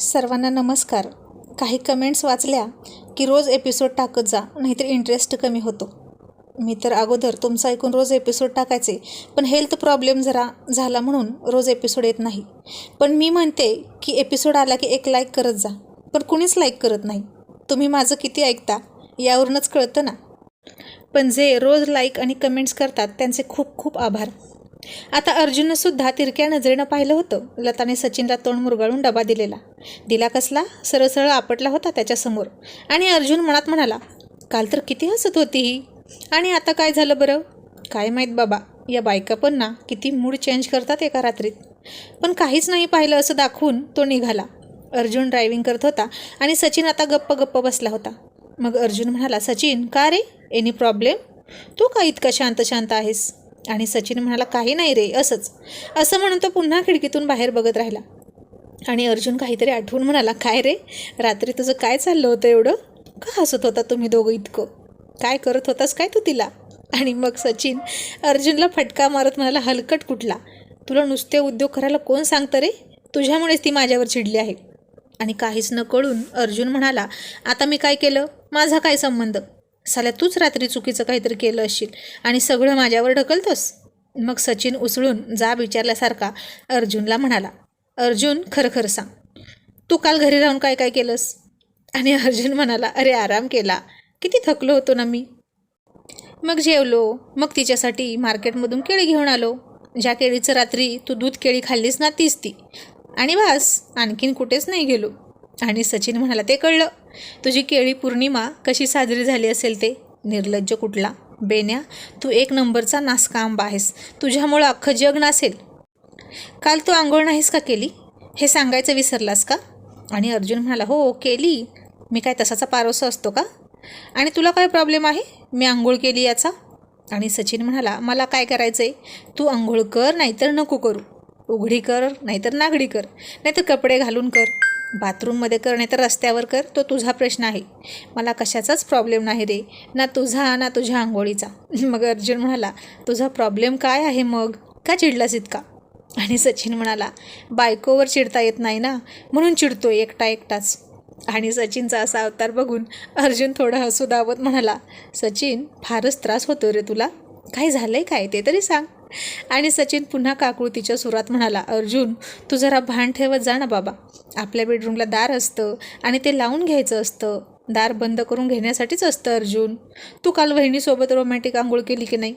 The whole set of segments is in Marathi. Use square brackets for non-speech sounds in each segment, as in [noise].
सर्वांना नमस्कार. काही कमेंट्स वाचल्या की रोज एपिसोड टाकत जा नाहीतर इंटरेस्ट कमी होतो. मी तर अगोदर तुमचं ऐकून रोज एपिसोड टाकायचे पण हेल्थ प्रॉब्लेम जरा झाला म्हणून रोज एपिसोड येत नाही. पण मी म्हणते की एपिसोड आला की एक लाईक करत जा पण कुणीच लाईक करत नाही. तुम्ही माझं किती ऐकता यावरूनच कळतं ना? पण जे रोज लाईक आणि कमेंट्स करतात त्यांचे खूप खूप आभार. आता अर्जुननं सुद्धा तिरक्या नजरेनं पाहिलं होतं. लताने सचिनला तोंड मुरगाळून डबा दिलेला. दिला कसला? सरळ सरळ आपटला होता त्याच्यासमोर आणि अर्जुन मनात म्हणाला काल तर किती हसत होती ही. आणि आता काय झालं बरं? काय माहीत बाबा या बायका पण ना किती मूड चेंज करतात एका रात्रीत. पण काहीच नाही पाहिलं असं दाखवून तो निघाला. अर्जुन ड्रायव्हिंग करत होता आणि सचिन आता गप्प गप्प बसला होता. मग अर्जुन म्हणाला सचिन का रे? Any problem? तू का इतका शांत शांत आहेस? आणि सचिन म्हणाला काही नाही रे असंच. असं म्हणून तो पुन्हा खिडकीतून बाहेर बघत राहिला. आणि अर्जुन काहीतरी आठवून म्हणाला काय रे रात्री तुझं काय चाललं होतं एवढं? का हसत होता तुम्ही दोघं इतकं? काय करत होतास काय तू तिला? आणि मग सचिन अर्जुनला फटका मारत म्हणाला हलकट कुठला? तुला नुसते उद्योग करायला कोण सांगतं रे? तुझ्यामुळेच ती माझ्यावर चिडली आहे. आणि काहीच न कळून अर्जुन म्हणाला आता मी काय केलं? माझा काय संबंध? साल्या तूच रात्री चुकीचं काहीतरी केलं असशील. आणि सगळं माझ्यावर ढकलतोस? मग सचिन उचलून जा विचारल्यासारखा अर्जुनला म्हणाला अर्जुन खरं खरं सांग. तू काल घरी राहून काय काय केलंस? आणि अर्जुन म्हणाला अरे आराम केला. किती थकलो होतो ना मी. मग जेवलो. मग तिच्यासाठी मार्केटमधून केळी घेऊन आलो. ज्या केळीचं रात्री तू दूध केळी खाल्लीस ना तीच ती. आणि बस आणखीन कुठेच नाही गेलो. आणि सचिन म्हणाला ते कळलं. तुझी केळी पौर्णिमा कशी साजरी झाली असेल ते? निर्लज्ज कुठला? बेन्या तू एक नंबरचा नासका आंबा आहेस. तुझ्यामुळं अख्खं जग नासेल. काल तू आंघोळ नाहीस का केली? हे सांगायचं विसरलास का? आणि अर्जुन म्हणाला हो केली. मी काय तसाचा पारोसा असतो का? आणि तुला काय प्रॉब्लेम आहे? मी आंघोळ केली याचा? आणि सचिन म्हणाला मला काय करायचं आहे तू आंघोळ कर नाहीतर नको करू. उघडी कर नाहीतर नागडी कर नाहीतर कपडे घालून कर बाथरूममध्ये कर नाहीतर रस्त्यावर कर तो तुझा प्रश्न आहे. मला कशाचाच प्रॉब्लेम नाही रे ना तुझा ना तुझ्या आंघोळीचा. [laughs] मग अर्जुन म्हणाला तुझा प्रॉब्लेम काय आहे मग? का चिडलास इतका? आणि सचिन म्हणाला बायकोवर चिडता येत नाही ना म्हणून चिडतो एकटा एकटाच. आणि सचिनचा असा अवतार बघून अर्जुन थोडं हसू दावत म्हणाला सचिन फारच त्रास होतो रे तुला. काय झालं आहे काय? ते तरी सांग. आणि सचिन पुन्हा काकुळतीच्या सुरात म्हणाला अर्जुन तू जरा भान ठेवत जा ना बाबा. आपल्या बेडरूमला दार असतं आणि ते लावून घ्यायचं असतं. दार बंद करून घेण्यासाठीच असतं अर्जुन. तू काल वहिनीसोबत रोमॅटिक आंघोळ केली की नाही?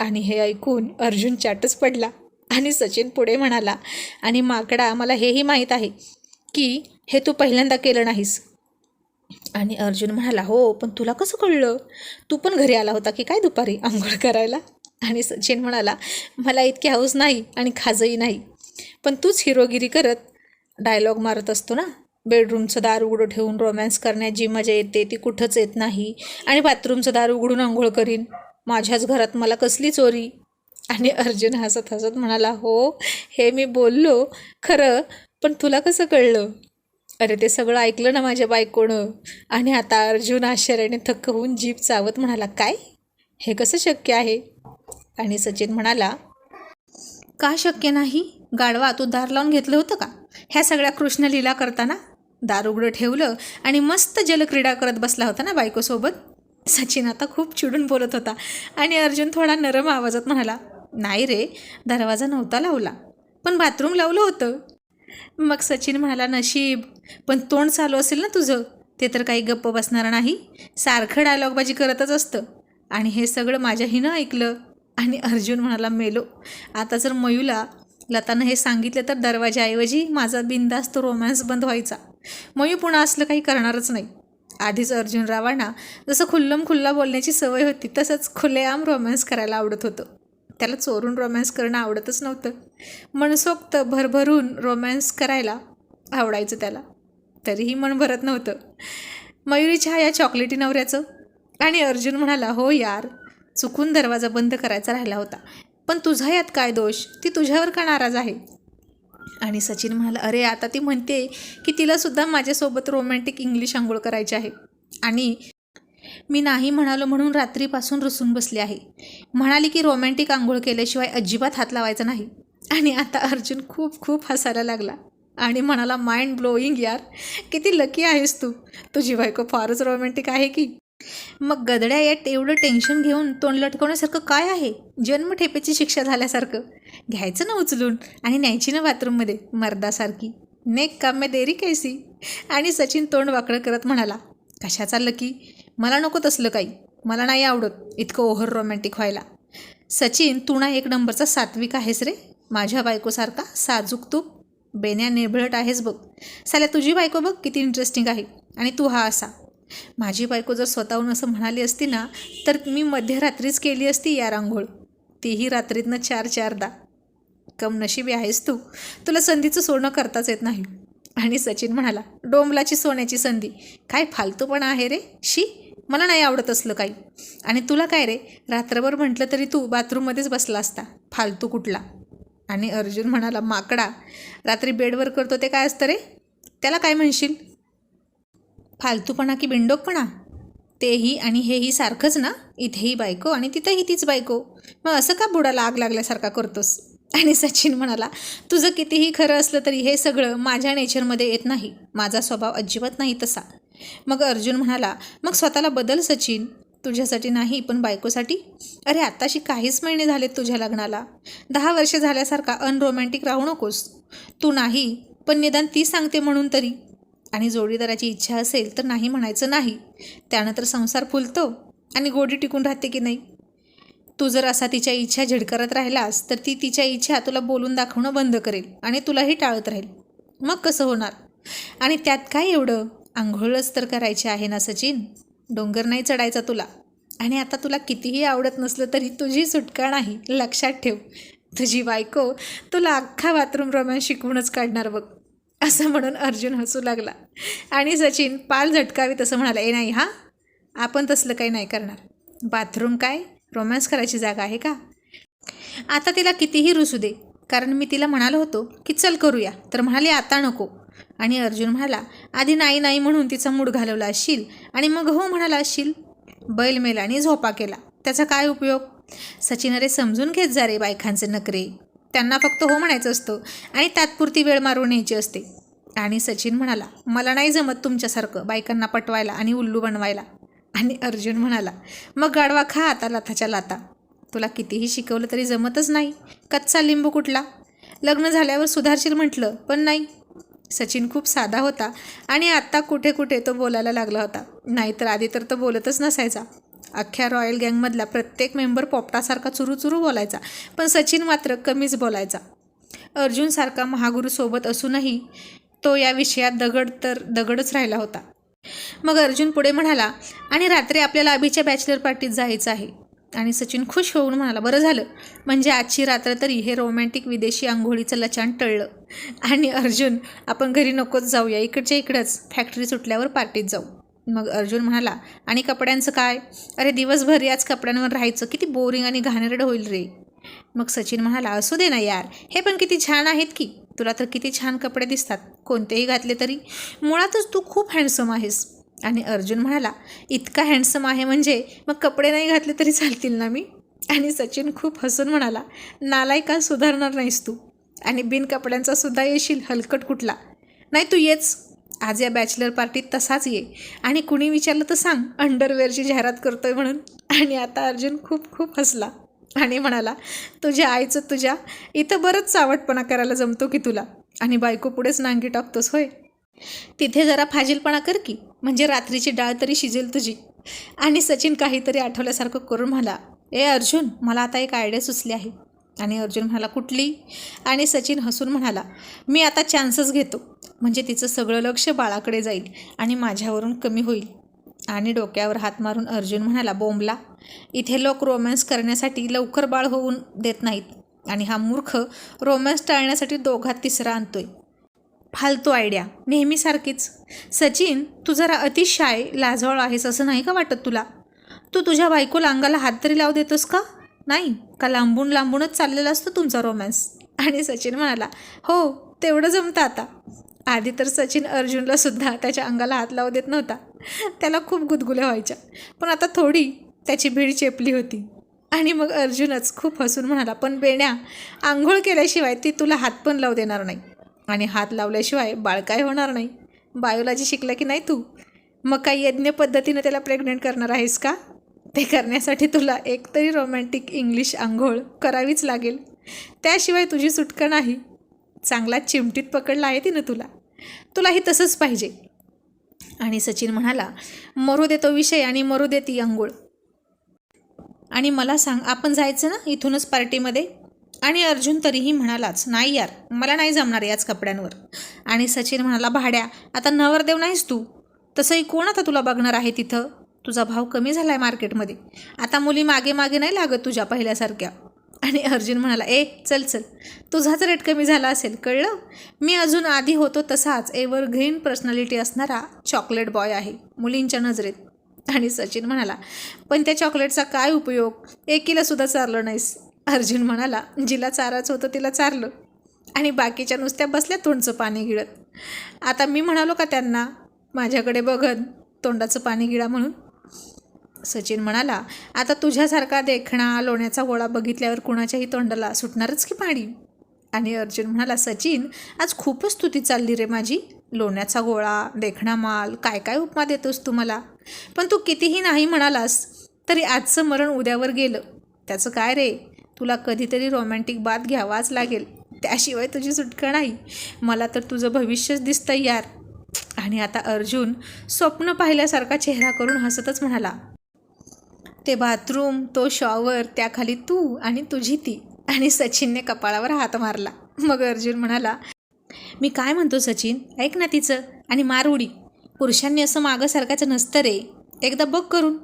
आणि हे ऐकून अर्जुन चाटच पडला. आणि सचिन पुढे म्हणाला आणि माकडा मला हेही माहीत आहे की हे तू पहिल्यांदा केलं नाहीस. आणि अर्जुन म्हणाला हो पण तुला कसं कळलं? तू पण घरी आला होता की काय दुपारी आंघोळ करायला? आणि सचिन म्हणाला मला इतकी हौस नाही आणि खाजही नाही. पण तूच हिरोगिरी करत डायलॉग मारत असतो ना? बेडरूमचं दार उघडं ठेवून रोमॅन्स करण्यात जी मजा येते ती कुठंच येत नाही. आणि बाथरूमचं दार उघडून आंघोळ करीन. माझ्याच घरात मला कसली चोरी? आणि अर्जुन हसत हसत म्हणाला हो हे मी बोललो खरं पण तुला कसं कळलं? अरे ते सगळं ऐकलं ना माझ्या बायकोनं. आणि आता अर्जुन आश्चर्याने थक्क होऊन जीप चावत म्हणाला काय? हे कसं शक्य आहे? आणि सचिन म्हणाला का शक्य नाही? गाडवा तू दार लावून घेतलं होतं का? ह्या सगळ्या कृष्ण लीला करताना? दार उघडं ठेवलं आणि मस्त जलक्रीडा करत बसला होता ना बायकोसोबत? सचिन आता खूप चिडून बोलत होता आणि अर्जुन थोडा नरम आवाजात म्हणाला नाही रे दरवाजा नव्हता लावला पण बाथरूम लावलं होतं. मग सचिन म्हणाला नशीब पण तोंड चालू असेल ना तुझं? ते तर काही गप्प बसणार नाही. सारखं डायलॉगबाजी करतच असतं. आणि हे सगळं माझ्या हिनं ऐकलं. आणि अर्जुन म्हणाला मेलो आता जर मयूला लतानं हे सांगितलं तर दरवाजाऐवजी माझा बिंदास्त रोमॅन्स बंद व्हायचा. मयू पुन्हा असलं काही करणारच नाही. आधीच अर्जुन रावांना जसं खुल्लम खुल्ला बोलण्याची सवय होती तसंच खुलेआम रोमॅन्स करायला आवडत होतं. त्याला चोरून रोमॅन्स करणं आवडतच नव्हतं. मनसोक्त भरभरून रोमॅन्स करायला आवडायचं त्याला. तरीही मन भरत नव्हतं. मयुरी चहा या चॉकलेटी नवऱ्याचं आणि अर्जुन म्हणाला हो यार चुकून दरवाजा बंद करायचा राहिला होता. पण तुझा यात काय दोष? ती तुझ्यावर का नाराज आहे? आणि सचिन म्हणाला अरे आता ती म्हणते की तिलासुद्धा माझ्यासोबत रोमॅन्टिक इंग्लिश आंघोळ करायची आहे. आणि मी नाही म्हणालो म्हणून रात्रीपासून रुसून बसले आहे. म्हणाली की रोमॅन्टिक आंघोळ केल्याशिवाय अजिबात हात लावायचा नाही. आणि आता अर्जुन खूप खूप हसायला लागला. आणि म्हणाला माइंड ब्लोईंग यार. किती लकी आहेस तू. तुझी बायको फारच रोमॅन्टिक आहे की? मग गदड्या यात एवढं टेन्शन घेऊन तोंड लटकवण्यासारखं काय आहे? जन्मठेपेची शिक्षा झाल्यासारखं. घ्यायचं ना उचलून आणि न्यायची ना बाथरूममध्ये मर्दासारखी. नेक काम देरी कैसी? आणि सचिन तोंड वाकडं करत म्हणाला कशाचा लकी मला नको तसलं काही. मला नाही आवडत इतकं ओव्हर रोमॅन्टिक व्हायला. सचिन तू ना एक नंबरचा सात्विक आहेस रे. माझ्या बायकोसारखा साजूक तू बेन्या नेभळट आहेस बघ. साल्या तुझी बायको बघ किती इंटरेस्टिंग आहे. आणि तू हा असा. माझी बायको जर स्वतःहून असं म्हणाली असती ना तर मी मध्यरात्रीच केली असती या रांघोळ तीही रात्रीतनं चार चारदा. कम नशिबी आहेस तू. तुला संधीचं सोनं करताच येत नाही. आणि सचिन म्हणाला डोंबलाची सोन्याची संधी. काय फालतूपणा आहे रे? शी मला नाही आवडत असलं काही. आणि तुला काय रे? रात्रभर म्हटलं तरी तू बाथरूममध्येच बसला असता. फालतू कुठला? आणि अर्जुन म्हणाला माकडा. रात्री बेडवर करतो ते काय असतं रे? त्याला काय म्हणशील? फालतूपणा की बिंडोकपणा तेही आणि हेही सारखंच ना? इथेही बायको आणि तिथंही तीच बायको. मग असं का बुडाला आग लागल्यासारखा करतोस? आणि सचिन म्हणाला तुझं कितीही खरं असलं तरी हे सगळं माझ्या नेचरमध्ये येत नाही. माझा स्वभाव अजिबात नाही तसा. मग अर्जुन म्हणाला मग स्वतःला बदल सचिन. तुझ्यासाठी नाही पण बायकोसाठी? अरे आत्ताशी काहीच महिने झालेत तुझ्या लग्नाला. दहा वर्ष झाल्यासारखा अनरोमॅन्टिक राहू नकोस. तू नाही पण निदान ती सांगते म्हणून तरी. आणि जोडीदाराची इच्छा असेल तर नाही म्हणायचं नाही. त्यानं तर संसार फुलतो आणि गोडी टिकून राहते की नाही? तू जर असा तिच्या इच्छा झिडकारत राहिलास तर ती तिच्या इच्छा तुला बोलून दाखवणं बंद करेल आणि तुलाही टाळत राहील. मग कसं होणार? आणि त्यात काय एवढं? आंघोळच तर करायची आहे ना सचिन? डोंगर नाही चढायचा तुला. आणि आता तुला कितीही आवडत नसलं तरी तुझी सुटका नाही. लक्षात ठेव. तुझी बायको तुला अख्खा बाथरूम रोमॅन्स शिकवूनच काढणार बघ. असं म्हणून अर्जुन हसू लागला. आणि सचिन पाल झटकावी तसं म्हणाला ए नाही हां? आपण तसलं काही नाही करणार. बाथरूम काय? रोमॅन्स करायची जागा आहे का? आता तिला कितीही रुसू दे कारण मी तिला म्हणालो होतो की चल करूया तर म्हणाली आता नको. आणि अर्जुन म्हणाला आधी नाही नाही म्हणून तिचा मूड घालवला असशील आणि मग हो म्हणाला असशील. बैल मेला आणि झोपा केला. त्याचा काय उपयोग? सचिन अरे समजून घेत जा रे बायकांचे नखरे. त्यांना फक्त हो म्हणायचं असतं आणि तात्पुरती वेळ मारून न्यायची असते. आणि सचिन म्हणाला मला नाही जमत तुमच्यासारखं बायकांना पटवायला आणि उल्लू बनवायला. आणि अर्जुन म्हणाला मग गाडवा खा आता लाथाच्या लाता. तुला कितीही शिकवलं तरी जमतच नाही. कच्चा लिंबू कुठला? लग्न झाल्यावर सुधारशील म्हटलं पण नाही. सचिन खूप साधा होता आणि आत्ता कुठे कुठे तो बोलायला लागला होता. नाहीतर आधी तर तो बोलतच नसायचा. अख्ख्या रॉयल गँगमधला प्रत्येक मेंबर पोपटासारखा चुरू बोलायचा. पण सचिन मात्र कमीच बोलायचा. अर्जुनसारखा महागुरूसोबत असूनही तो या विषयात दगड तर दगडच राहिला होता. मग अर्जुन पुढे म्हणाला आणि रात्री आपल्याला अभिच्या बॅचलर पार्टीत जायचं आहे. आणि सचिन खुश होऊन म्हणाला बरं झालं. म्हणजे आजची रात्र तरी हे रोमॅन्टिक विदेशी आंघोळीचं लचान टळलं. आणि अर्जुन आपण घरी नकोच जाऊया. इकडच्या इकडंच फॅक्टरी सुटल्यावर पार्टीत जाऊ. मग अर्जुन म्हणाला आणि कपड्यांचं काय? अरे दिवसभर याच कपड्यांवर राहायचं किती बोरिंग आणि घाणेरडं होईल रे. मग सचिन म्हणाला असू दे ना यार हे पण किती छान आहेत की. तुला तर किती छान कपडे दिसतात कोणतेही घातले तरी. मुळातच तू खूप हँडसम आहेस. आणि अर्जुन म्हणाला इतका हँडसम आहे म्हणजे मग कपडे नाही घातले तरी चालतील ना मी? आणि सचिन खूप हसून म्हणाला नालायका सुधारणार नाहीस तू? आणि बिन कपड्यांचा सुद्धा येशील हलकट कुठला. नाही तू येच. आज या बॅचलर पार्टीत तसाच ये. आणि कुणी विचारलं तर सांग अंडरवेअरची जाहिरात करतोय म्हणून. आणि आता अर्जुन खूप खूप हसला आणि म्हणाला तुझ्या आईचं तुझ्या इथं बरंच चावटपणा करायला जमतो की तुला. आणि बायको पुढेच नांगी टाकतोस होय. तिथे जरा फाजीलपणा कर की म्हणजे रात्रीची डाळ तरी शिजेल तुझी. आणि सचिन काहीतरी आठवल्यासारखं करून म्हणाला ए अर्जुन मला आता एक आयडिया सुचली आहे. आणि अर्जुन म्हणाला कुठली? आणि सचिन हसून म्हणाला मी आता चान्सच घेतो. म्हणजे तिचं सगळं लक्ष बाळाकडे जाईल आणि माझ्यावरून कमी होईल. आणि डोक्यावर हात मारून अर्जुन म्हणाला बोंबला इथे लोक रोमॅन्स करण्यासाठी लवकर बाळ होऊन देत नाहीत आणि हा मूर्ख रोमॅन्स टाळण्यासाठी दोघात तिसरा आणतोय. फालतू आयडिया नेहमीसारखीच सचिन तू जरा अतिशय लाजवाळ आहेस असं नाही का वाटत तुला? तू तुझ्या बायकोला अंगाला हात तरी लावू देतोस का? नाही का लांबून लांबूनच चाललेला असतो तुमचा रोमॅन्स आणि सचिन म्हणाला हो तेवढं जमतं आता. आधी तर सचिन अर्जुनला सुद्धा त्याच्या अंगाला हात लावू देत नव्हता. त्याला खूप गुदगुल्या व्हायच्या. पण आता थोडी त्याची भीड चेपली होती. आणि मग अर्जुनच खूप हसून म्हणाला पण बेण्या आंघोळ केल्याशिवाय ती तुला हात पण लावू देणार नाही. आणि हात लावल्याशिवाय बाळ काय होणार नाही? बायोलॉजी शिकला की नाही तू? मग काही यज्ञ पद्धतीनं त्याला प्रेग्नेंट करणार आहेस का? ते करण्यासाठी तुला एकतरी रोमॅन्टिक इंग्लिश आंघोळ करावीच लागेल. त्याशिवाय तुझी सुटका नाही. चांगला चिमटीत पकडला आहे तिनं तुला. तुलाही तसंच पाहिजे. आणि सचिन म्हणाला मरू दे तो विषय आणि मरू दे ती आंघोळ. आणि मला सांग आपण जायचं ना इथूनच पार्टीमध्ये? आणि अर्जुन तरीही म्हणालाच नाही यार मला नाही जमणार याच कपड्यांवर. आणि सचिन म्हणाला भाड्या आता नवरदेव नाहीस तू? तसंही कोण आता तुला बघणार आहे तिथं? तुझा भाव कमी झाला आहे मार्केटमध्ये. आता मुली मागे मागे नाही लागत तुझ्या पहिल्यासारख्या. आणि अर्जुन म्हणाला ए चल चल. तुझाच रेट कमी झाला असेल कळलं? मी अजून आधी होतो तसाच एव्हर ग्रीन पर्सनॅलिटी असणारा चॉकलेट बॉय आहे मुलींच्या नजरेत. आणि सचिन म्हणाला पण त्या चॉकलेटचा काय उपयोग? एकीला सुद्धा चारलं नाहीस. अर्जुन म्हणाला जिला चारायचं होतं तिला चारलं. आणि बाकीच्या नुसत्या बसल्या तोंडचं पाणी गिळत. आता मी म्हणालो का त्यांना माझ्याकडे बघत तोंडाचं पाणी गिळा म्हणून. सचिन म्हणाला आता तुझ्यासारखा देखणा लोण्याचा गोळा बघितल्यावर कुणाच्याही तोंडाला सुटणारच की पाणी? आणि अर्जुन म्हणाला सचिन आज खूपच स्तुती चालली रे माझी. लोण्याचा गोळा देखणा माल काय काय उपमा देतोस तू मला? पण तू कितीही नाही म्हणालास तरी आजचं मरण उद्यावर गेलं. त्याचं काय रे? तुला कधीतरी रोमॅन्टिक बात घ्यावाच लागेल. त्याशिवाय तुझी सुटका नाही. मला तर तुझं भविष्यच दिसतं यार. आणि आता अर्जुन स्वप्न पाहिल्यासारखा चेहरा करून हसतच म्हणाला ते बाथरूम तो शॉवर त्याखाली तू आणि तुझी ती. आणि सचिनने कपाळावर हात मारला. मग अर्जुन म्हणाला मी काय म्हणतो सचिन? ऐक ना तिचं. आणि मार उडी पुरुषांनी असं मागंसारखाचं नसतं रे. एकदा बघ करून.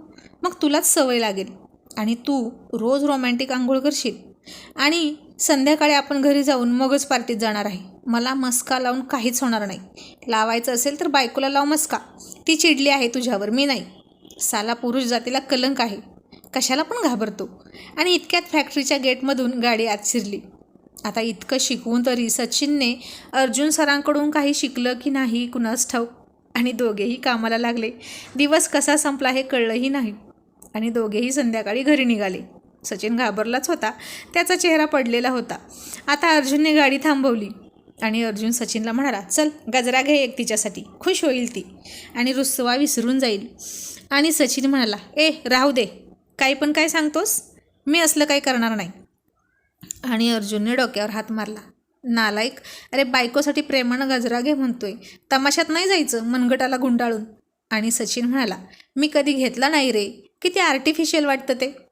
मग तुलाच सवय लागेल. आणि तू रोज रोमॅन्टिक आंघोळ करशील. आणि संध्याकाळी आपण घरी जाऊन मगच पार्टीत जाणार आहे. मला मस्का लावून काहीच होणार नाही. लावायचं असेल तर बायकोला लाव मस्का. ती चिडली आहे तुझ्यावर मी नाही. साला पुरुष जातीला कलंक आहे. कशाला पण घाबरतो. आणि इतक्यात फॅक्टरीच्या गेटमधून गाडी आत शिरली. आता इतकं शिकवून तरी सचिनने अर्जुन सरांकडून काही शिकलं की नाही कुणास ठाऊक? आणि दोघेही कामाला लागले. दिवस कसा संपला हे कळलंही नाही. आणि दोघेही संध्याकाळी घरी निघाले. सचिन घाबरलाच होता. त्याचा चेहरा पडलेला होता. आता अर्जुनने गाडी थांबवली आणि अर्जुन सचिनला म्हणाला चल गजरा घे एक तिच्यासाठी. खुश होईल ती. आणि रुसवा विसरून जाईल. आणि सचिन म्हणाला ए राहू दे. काही पण काय सांगतोस? मी असलं काही करणार नाही. आणि अर्जुनने डोक्यावर हात मारला. नालायक अरे बायकोसाठी प्रेमानं गजरा घे म्हणतोय. तमाशात नाही जायचं मनगटाला गुंडाळून. आणि सचिन म्हणाला मी कधी घेतला नाही रे. किती आर्टिफिशियल वाटतं ते.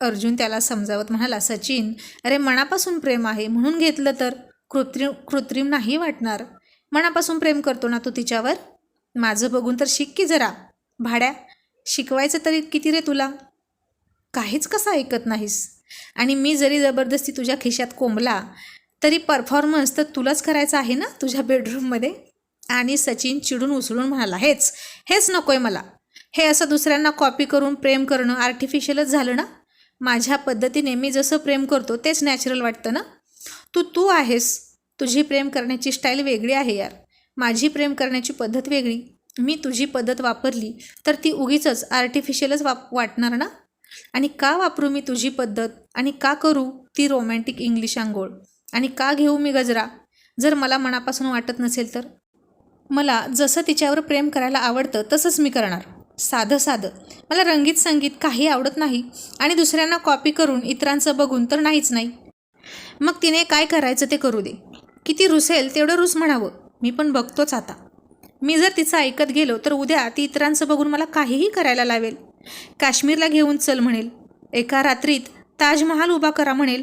अर्जुन त्याला समजावत म्हणाला सचिन अरे मनापासून प्रेम आहे म्हणून घेतलं तर? कृत्रिम कृत्रिम नाही वाटणार. मनापासून प्रेम करतो ना तू तिच्यावर? माझं बघून तर शिक की जरा. भाड्या शिकवायचं तरी किती रे तुला? काहीच कसं ऐकत नाहीस? आणि मी जरी जबरदस्ती तुझ्या खिशात कोंबला तरी परफॉर्मन्स तर तुलाच करायचा आहे ना तुझ्या बेडरूममध्ये? आणि सचिन चिडून उसळून म्हणाला हेच हेच नको आहे मला. हे असं दुसऱ्यांना कॉपी करून प्रेम करणं आर्टिफिशियलच झालं ना? माझ्या पद्धतीने मी जसं प्रेम करतो तेच नॅचरल वाटतं ना? तू तू आहेस. तुझी प्रेम करण्याची स्टाईल वेगळी आहे यार. माझी प्रेम करण्याची पद्धत वेगळी. मी तुझी पद्धत वापरली तर ती उगीचच आर्टिफिशियलच वाप वाटणार ना? आणि का वापरू मी तुझी पद्धत? आणि का करू ती रोमॅन्टिक इंग्लिश आंघोळ? आणि का घेऊ मी गजरा? जर मला मनापासून वाटत नसेल तर? मला जसं तिच्यावर प्रेम करायला आवडतं तसंच मी करणार. साधं साधं. मला रंगीत संगीत काही आवडत नाही आणि दुसऱ्यांना कॉपी करून इतरांचं बघून तर नाहीच नाही. मग तिने काय करायचं ते करू दे. किती रुसेल तेवढं रुस म्हणावं. मी पण बघतोच आता. मी जर तिचं ऐकत गेलो तर उद्या ती इतरांचं बघून मला काहीही करायला लावेल. काश्मीरला घेऊन चल म्हणेल. एका रात्रीत ताजमहाल उभा करा म्हणेल.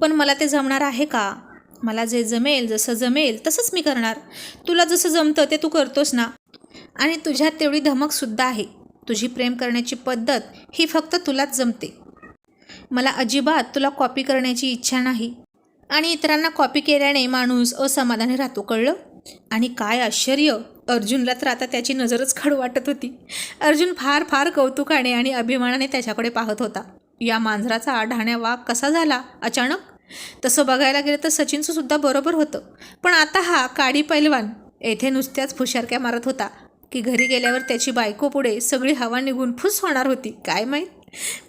पण मला ते जमणार आहे का? मला जे जमेल जसं जमेल तसंच मी करणार. तुला जसं जमतं ते तू करतोस ना. आणि तुझ्यात तेवढी धमकसुद्धा आहे. तुझी प्रेम करण्याची पद्धत ही फक्त तुलाच जमते. मला अजिबात तुला कॉपी करण्याची इच्छा नाही. आणि इतरांना कॉपी केल्याने माणूस असमाधानी राहतो कळलं? आणि काय आश्चर्य! अर्जुनला तर आता त्याची नजरच खड वाटत होती. अर्जुन फार फार कौतुकाने आणि अभिमानाने त्याच्याकडे पाहत होता. या मांजराचा आढाण्या वाघ कसा झाला? अचानक? तसं बघायला गेलं तर सचिनचं सुद्धा बरोबर होतं. पण आता हा काडी पैलवान येथे नुसत्याच फुशारक्या मारत होता. की घरी गेल्यावर त्याची बायको पुढे सगळी हवा निघून फुस होणार होती. काय माहीत?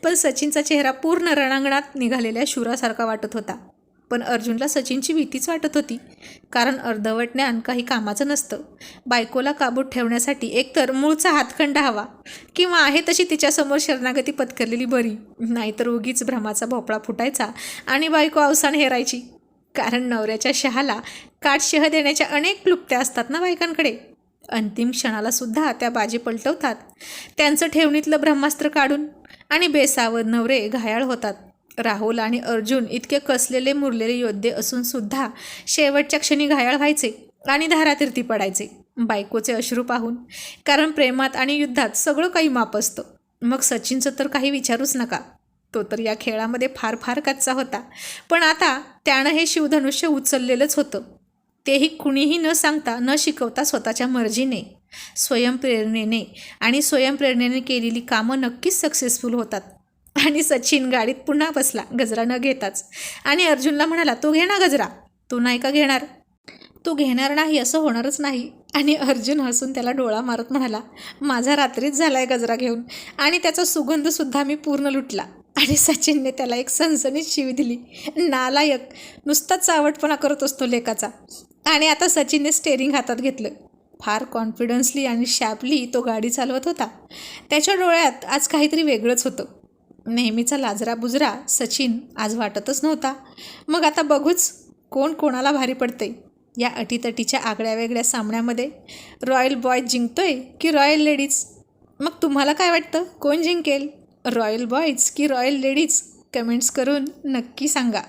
पण सचिनचा चेहरा पूर्ण रणांगणात निघालेल्या शुरासारखा वाटत होता. पण अर्जुनला सचिनची भीतीच वाटत होती. कारण अर्धवट ज्ञान काही कामाचं नसतं. बायकोला काबूत ठेवण्यासाठी एकतर मूळचा हातखंडा हवा किंवा आहे तशी तिच्यासमोर शरणागती पत्करलेली बरी. नाहीतर उगीच भ्रमाचा भोपळा फुटायचा आणि बायको अवसान हेरायची. कारण नवऱ्याच्या शहाला काट शह देण्याच्या अनेक क्लुप्त्या असतात ना बायकांकडे? अंतिम क्षणाला सुद्धा त्या बाजी पलटवतात. त्यांचं ठेवणीतलं ब्रह्मास्त्र काढून आणि बेसावध नवरे घायाळ होतात. राहुल आणि अर्जुन इतके कसलेले मुरलेले योद्धे असून सुद्धा शेवटच्या क्षणी घायाळ व्हायचे आणि धारातीर्थी पडायचे. बायकोचे अश्रू पाहून कारण प्रेमात आणि युद्धात सगळं काही माप असतं. मग सचिनचं तर काही विचारूच नका. तो तर या खेळामध्ये फार फार कच्चा होता. पण आता त्यानं हे शिवधनुष्य उचललेलंच होतं. तेही कुणीही न सांगता न शिकवता स्वतःच्या मर्जीने स्वयंप्रेरणेने आणि स्वयंप्रेरणेने केलेली कामं नक्कीच सक्सेसफुल होतात. आणि सचिन गाडीत पुन्हा बसला गजरा न घेताच. आणि अर्जुनला म्हणाला तू घे ना गजरा. तू नाही का घेणार? तू घेणार नाही असं होणारच नाही. आणि अर्जुन हसून त्याला डोळा मारत म्हणाला माझा रात्रीच झाला आहे गजरा घेऊन. आणि त्याचा सुगंधसुद्धा मी पूर्ण लुटला. आणि सचिनने त्याला एक सणसणीत शिवी दिली. नालायक नुसताच चावटपणा करत असतो लेकाचा. आणि आता सचिनने स्टेरिंग हातात घेतलं. फार कॉन्फिडन्सली आणि शॅपली तो गाडी चालवत होता. त्याच्या डोळ्यात आज काहीतरी वेगळंच होतं. नेहमीचा लाजरा बुजरा सचिन आज वाटतच नव्हता. मग आता बघूच कोण कोणाला भारी पडते या अटीतटीच्या आगळ्या वेगळ्या सामन्यामध्ये रॉयल बॉय जिंकतोय की रॉयल लेडीज? मग तुम्हाला काय वाटतं? कोण जिंकेल? रॉयल बॉयज की रॉयल लेडीज कमेंट्स करून नक्की सांगा.